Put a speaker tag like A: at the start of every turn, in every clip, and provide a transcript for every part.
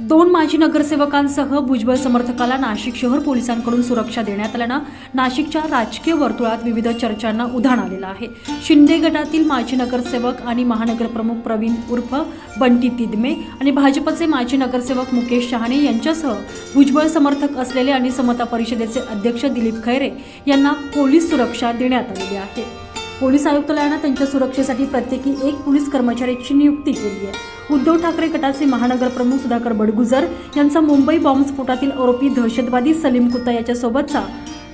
A: दोन माजी नगरसेवकांसह भुजबळ समर्थकाला नाशिक शहर पोलिसांकडून सुरक्षा देण्यात आल्यानं नाशिकच्या राजकीय वर्तुळात विविध चर्चांना उधाण आलेलं आहे. शिंदे गटातील माजी नगरसेवक आणि महानगरप्रमुख प्रवीण उर्फ बंटी तिदमे आणि भाजपचे माजी नगरसेवक मुकेश शहाणे यांच्यासह भुजबळ समर्थक असलेले आणि समता परिषदेचे अध्यक्ष दिलीप खैरे यांना पोलीस सुरक्षा देण्यात आलेली आहे. पोलीस आयुक्तालयानं त्यांच्या सुरक्षेसाठी प्रत्येकी एक पोलीस कर्मचाऱ्याची नियुक्ती केली आहे. उद्धव ठाकरे गटाचे महानगर प्रमुख सुधाकर बडगुजर यांचा मुंबई बॉम्बस्फोटातील आरोपी दहशतवादी सलीम कुत्ता याच्यासोबतचा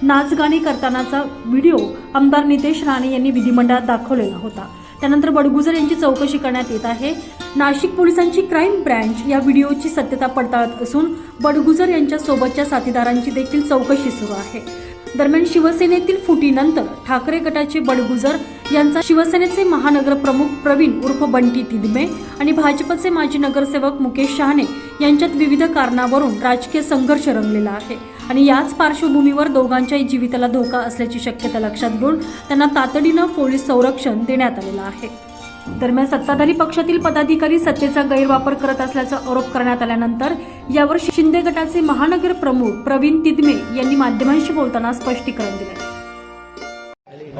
A: नाचगाणी करतानाचा व्हिडिओ आमदार नितेश राणे यांनी विधिमंडळात दाखवलेला होता. त्यानंतर बडगुजर यांची चौकशी करण्यात येत आहे. नाशिक पोलिसांची क्राईम ब्रँच या व्हिडिओची सत्यता पडताळत असून बडगुजर यांच्या सोबतच्या साथीदारांची देखील चौकशी सुरू आहे. दरम्यान शिवसेनेतील फुटीनंतर ठाकरे गटाचे बडगुजर यांचा शिवसेनेचे महानगर प्रमुख प्रवीण उर्फ बंटी तिदमे आणि भाजपचे माजी नगरसेवक मुकेश शहाणे यांच्यात विविध कारणावरून राजकीय संघर्ष रंगलेला आहे. आणि याच पार्श्वभूमीवर दोघांच्याही जीविताला धोका असल्याची शक्यता लक्षात घेऊन त्यांना तातडीनं पोलीस संरक्षण देण्यात आलेलं आहे. दरम्यान सत्ताधारी पक्षातील पदाधिकारी सत्तेचा गैरवापर करत असल्याचा आरोप करण्यात आल्यानंतर यावर शिंदे गटाचे महानगर प्रमुख प्रवीण तिदमे यांनी माध्यमांशी बोलताना स्पष्टीकरण दिले.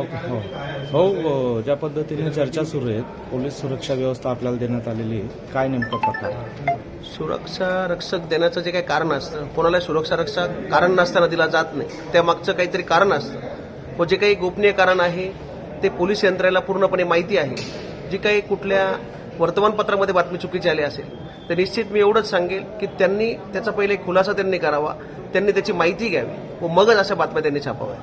B: ओके हो. हो ज्या पद्धतीने चर्चा सुरू आहेत पोलीस सुरक्षा व्यवस्था आपल्याला देण्यात आलेली आहे काय नेमका प्रकार?
C: सुरक्षा रक्षक देण्याचं जे काही कारण असतं कोणाला सुरक्षा रक्षक कारण नसताना दिला जात नाही त्या मागचं काहीतरी कारण असतं. व जे काही गोपनीय कारण आहे ते पोलीस यंत्रणेला पूर्णपणे माहिती आहे. जी काही कुठल्या वर्तमानपत्रामध्ये बातमी चुकीची आली असेल तर निश्चित मी एवढंच सांगेल की त्यांनी त्याचा पहिले खुलासा त्यांनी करावा त्यांनी त्याची माहिती घ्यावी व मगच अशा बातम्या त्यांनी छापाव्या.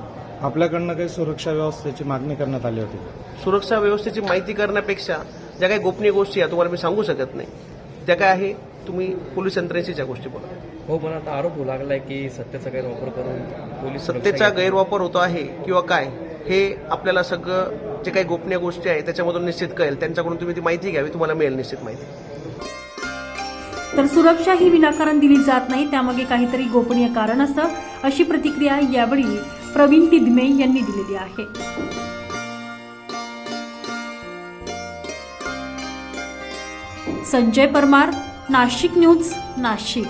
B: आपल्याकडनं काही सुरक्षा व्यवस्थेची मागणी करण्यात आली होती.
C: सुरक्षा व्यवस्थेची माहिती करण्यापेक्षा ज्या काही गोपनीय गोष्टी आहेत तुम्हाला मी सांगू शकत नाही. त्या काय आहे तुम्ही पोलीस यंत्रणेशी त्या गोष्टी बोला.
D: हो पण आता आरोप होऊ लागलाय की सत्तेचा गैरवापर करून पोलीस सुरक्षा
C: सत्तेचा. गैरवापर होतो आहे किंवा काय हे आपल्याला सगळं जे काही गोपनीय गोष्टी आहे त्याच्यामधून निश्चित कळेल. त्यांच्याकडून तुम्ही ती माहिती घ्यावी तुम्हाला मिळेल निश्चित माहिती.
A: तर सुरक्षा ही विनाकारण दिली जात नाही त्यामागे काहीतरी गोपनीय कारण असतं अशी प्रतिक्रिया यावेळी प्रवीण तिदमे यांनी दिलेली आहे. संजय परमार नाशिक न्यूज नाशिक.